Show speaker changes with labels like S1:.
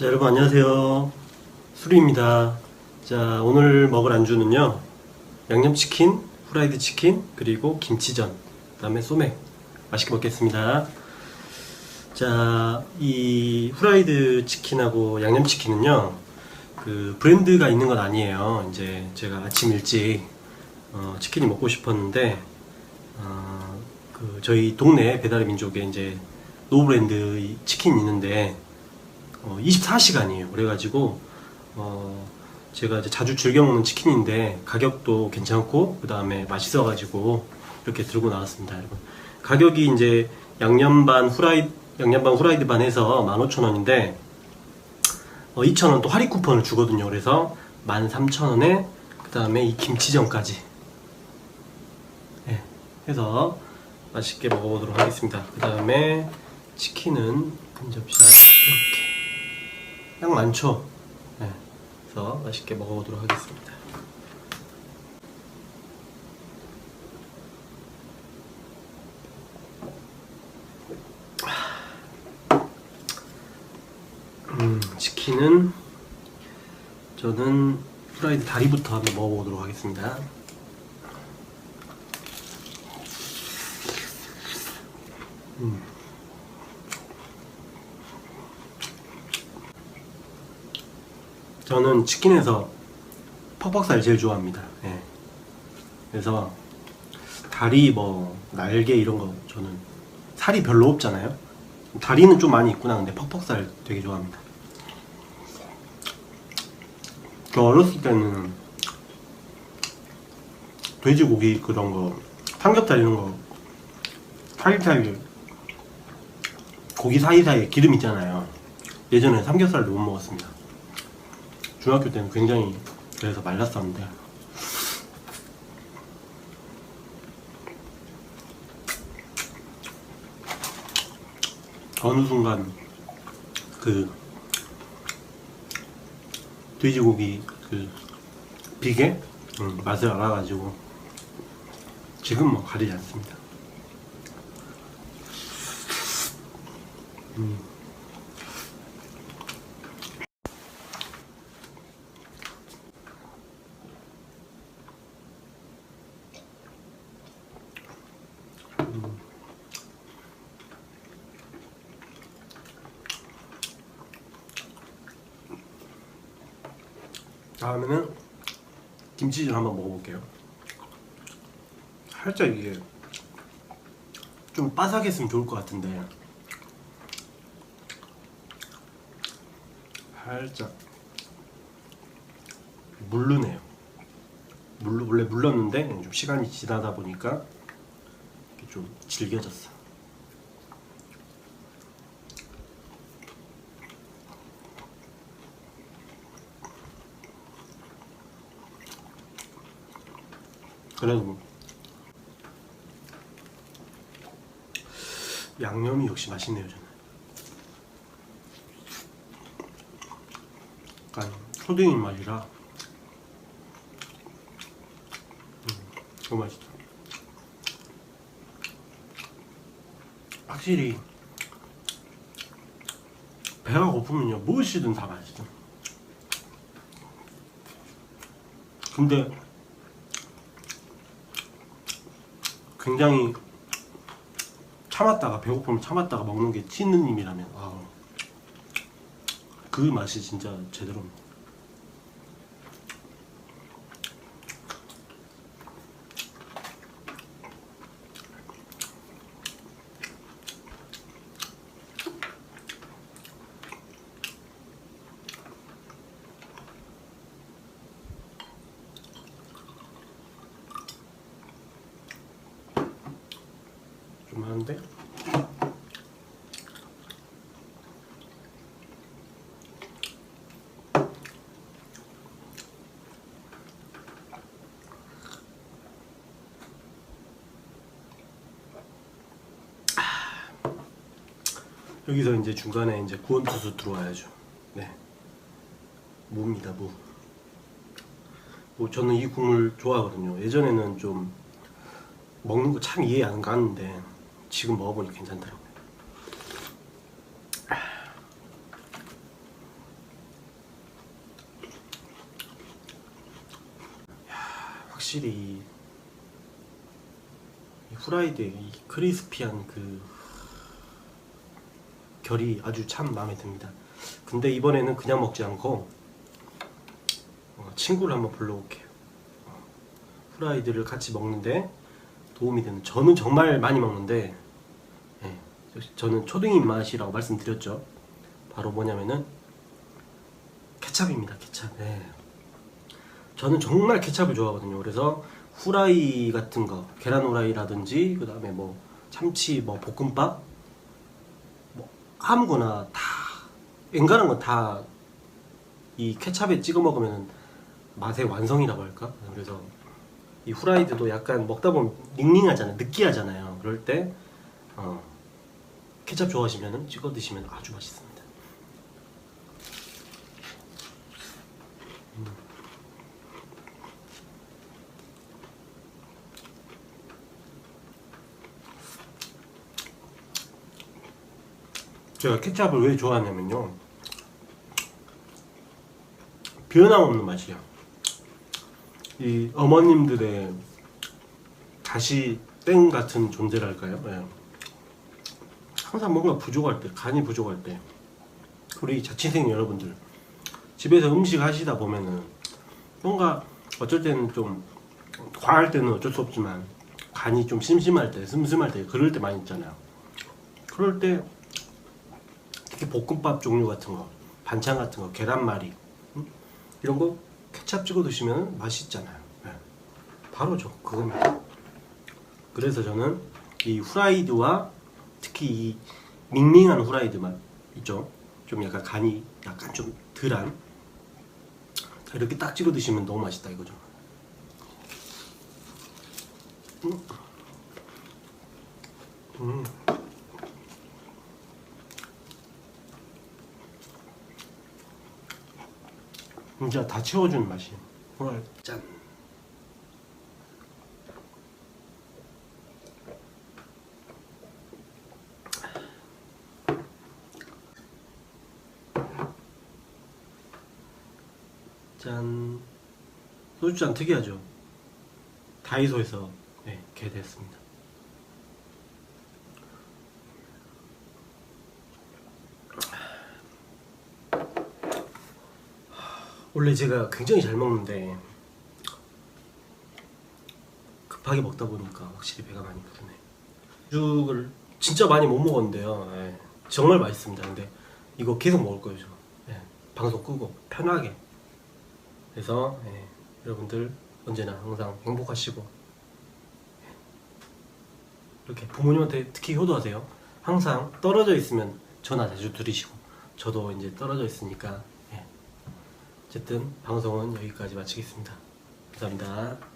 S1: 자, 여러분 안녕하세요. 수리입니다. 자, 오늘 먹을 안주는요. 양념치킨, 후라이드 치킨, 그리고 김치전, 그 다음에 소맥. 맛있게 먹겠습니다. 자, 이 후라이드 치킨하고 양념치킨은요. 그 브랜드가 있는 건 아니에요. 이제 제가 아침 일찍 어, 치킨이 먹고 싶었는데 어, 그 저희 동네 배달의 민족에 이제 노브랜드 이 치킨이 있는데 어, 24시간이에요. 그래가지고 어, 제가 이제 자주 즐겨 먹는 치킨인데 가격도 괜찮고 그 다음에 맛있어가지고 이렇게 들고 나왔습니다, 여러분. 가격이 이제 양념 반 후라이 양념 반 후라이드 반 해서 15,000원인데 어, 2,000원 또 할인 쿠폰을 주거든요. 그래서 13,000원에 그 다음에 이 김치전까지 네, 해서 맛있게 먹어보도록 하겠습니다. 그 다음에 치킨은 근접샷 이렇게 양 많죠? 네, 그래서 맛있게 먹어보도록 하겠습니다. 음, 치킨은 저는 프라이드 다리부터 한번 먹어보도록 하겠습니다. 음. 저는 치킨에서 퍽퍽살 제일 좋아합니다. 예. 그래서 다리 뭐 날개 이런 거 저는 살이 별로 없잖아요. 다리는 좀 많이 있구나. 근데 퍽퍽살 되게 좋아합니다. 저 어렸을 때는 돼지고기 그런 거 삼겹살 이런 거 사이사이 고기 사이사이에 기름 있잖아요. 예전에 삼겹살도 못 먹었습니다. 중학교 때는 굉장히 그래서 말랐었는데 어느 순간 그 돼지고기 그 비계 음, 맛을 알아가지고 지금 뭐 가리지 않습니다. 음. 다음에는 김치전 한번 먹어볼게요. 살짝 이게 좀 바삭했으면 좋을 것 같은데 살짝 물르네요. 물 원래 물렀는데 좀 시간이 지나다 보니까 좀 질겨졌어. 그래도 뭐. 양념이 역시 맛있네요 저는. 약간 초딩 맛이라. 음, 너무 맛있다. 확실히 배가 고프면요 무엇이든 다 맛있어 근데 굉장히 참았다가 배고프면 참았다가 먹는 게 치느님이라면 아, 그 맛이 진짜 제대로입니다. 좀 하는데 여기서 이제 중간에 이제 구원투수 들어와야죠. 네. 무입니다, 무. 뭐 저는 이 국물 좋아하거든요. 예전에는 좀 먹는 거 참 이해 안 가는데 지금 먹어보니 괜찮더라고요. 확실히 후라이드 이 크리스피한 그 결이 아주 참 마음에 듭니다. 근데 이번에는 그냥 먹지 않고 어, 친구를 한번 불러올게요. 어, 후라이드를 같이 먹는데 도움이 되는. 저는 정말 많이 먹는데 예, 역시 저는 초딩 입맛이라고 말씀드렸죠. 바로 뭐냐면은 케찹입니다. 케찹. 예. 저는 정말 케찹을 좋아하거든요. 그래서 후라이 같은 거, 계란 후라이라든지 그 다음에 뭐 참치 뭐 볶음밥 뭐 아무거나 다 엔간한 건 다 이 케찹에 찍어 먹으면 맛의 완성이라고 할까? 그래서 이 후라이드도 약간 먹다 보면 닝닝하잖아요. 느끼하잖아요. 그럴 때 어, 케찹 좋아하시면 찍어 드시면 아주 맛있습니다. 제가 케찹을 왜 좋아하냐면요. 변함없는 맛이야. 이 어머님들의 다시 땡 같은 존재랄까요? 예. 항상 뭔가 부족할 때, 간이 부족할 때, 우리 자취생 여러분들 집에서 음식 하시다 보면은 뭔가 어쩔 때는 좀 과할 때는 어쩔 수 없지만 간이 좀 심심할 때, 슴슴할 때 그럴 때 많이 있잖아요. 그럴 때 특히 볶음밥 종류 같은 거, 반찬 같은 거, 계란말이 음? 이런 거 케찹 찍어 드시면 맛있잖아요. 예. 바로 저 그겁니다. 그래서 저는 이 후라이드와 특히 이 밍밍한 후라이드 맛 있죠. 좀 약간 간이 약간 좀 덜한 이렇게 딱 찍어 드시면 너무 맛있다 이거죠. 음. 음. 진짜 다 채워주는 맛이에요. 오늘 짠. 짠. 소주잔 특이하죠? 다이소에서 네, 개됐습니다. 원래 제가 굉장히 잘 먹는데 급하게 먹다 보니까 확실히 배가 많이 부르네. 죽을 진짜 많이 못 먹었는데요. 예, 정말 맛있습니다. 근데 이거 계속 먹을 거예요, 저. 예, 방송 끄고 편하게. 그래서 예, 여러분들 언제나 항상 행복하시고 예, 이렇게 부모님한테 특히 효도하세요. 항상 떨어져 있으면 전화 자주 드리시고 저도 이제 떨어져 있으니까 예, 어쨌든 방송은 여기까지 마치겠습니다. 감사합니다.